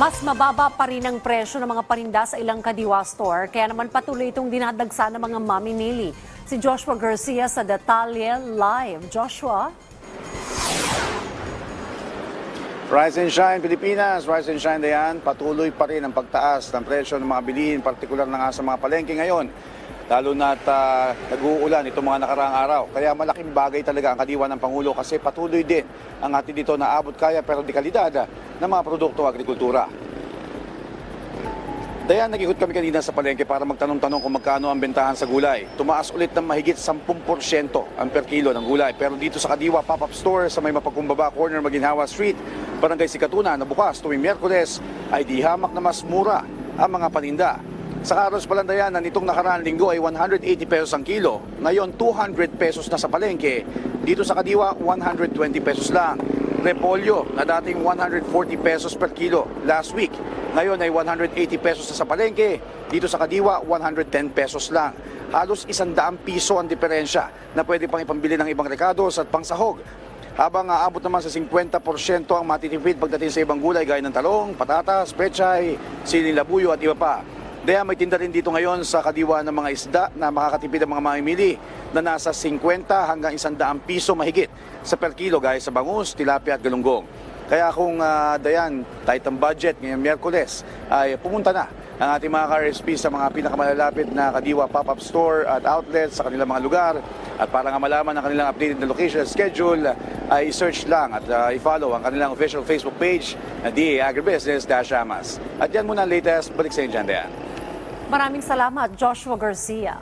Mas mababa pa rin ang presyo ng mga paninda sa ilang kadiwa store, kaya naman patuloy itong dinadagsa ng mga mamimili. Si Joshua Garcia sa Detalye Live. Joshua? Rise and Shine Pilipinas, Rise and Shine Dayan, patuloy pa rin ang pagtaas ng presyo ng mga bilihin, partikular na nga sa mga palengke ngayon. Lalo na at ah, nag-uulan itong mga nakaraang araw. Kaya malaking bagay talaga ang kadiwa ng Pangulo kasi patuloy din ang atin dito na abot kaya pero di kalidad ng mga produkto agrikultura. Dayan, nag-ikot kami kanina sa palengke para magtanong-tanong kung magkano ang bentahan sa gulay. Tumaas ulit ng mahigit 10% ang per kilo ng gulay. Pero dito sa Kadiwa Pop-Up Store sa may mapagkumbaba corner Maginhawa Street, Barangay Sikatuna na bukas tuwing Miyerkules ay di hamak na mas mura ang mga paninda. Sa Carlos Palandayan na nitong nakaraang linggo ay 180 pesos ang kilo. Ngayon 200 pesos na sa palengke. Dito sa Kadiwa 120 pesos lang. Repolyo na dating 140 pesos per kilo last week. Ngayon ay 180 pesos na sa palengke. Dito sa Kadiwa, 110 pesos lang. Halos isandaang piso ang diferensya na pwede pang ipambili ng ibang rekados at pangsahog. Habang aabot naman sa 50% ang matitipid pagdating sa ibang gulay gaya ng talong, patatas, pechay, siling labuyo at iba pa. Kaya may tinda rin dito ngayon sa kadiwa ng mga isda na makakatipid ang mga mamimili na nasa 50 hanggang 100 piso mahigit sa per kilo gaya sa bangus, tilapia at galunggong. Kaya kung ah, dayan, tight ang budget ngayong Miyerkules, ay pumunta na ang ating mga ka-RSP sa mga pinakamalalapit na Kadiwa pop-up store at outlets sa kanilang mga lugar. At para nga malaman ang kanilang updated na location at schedule, ay search lang at ah, i-follow ang kanilang official Facebook page na DA Agribusiness-Amas. At yan muna ang latest. Balik sa inyo dyan, Dayan. Maraming salamat, Joshua Garcia.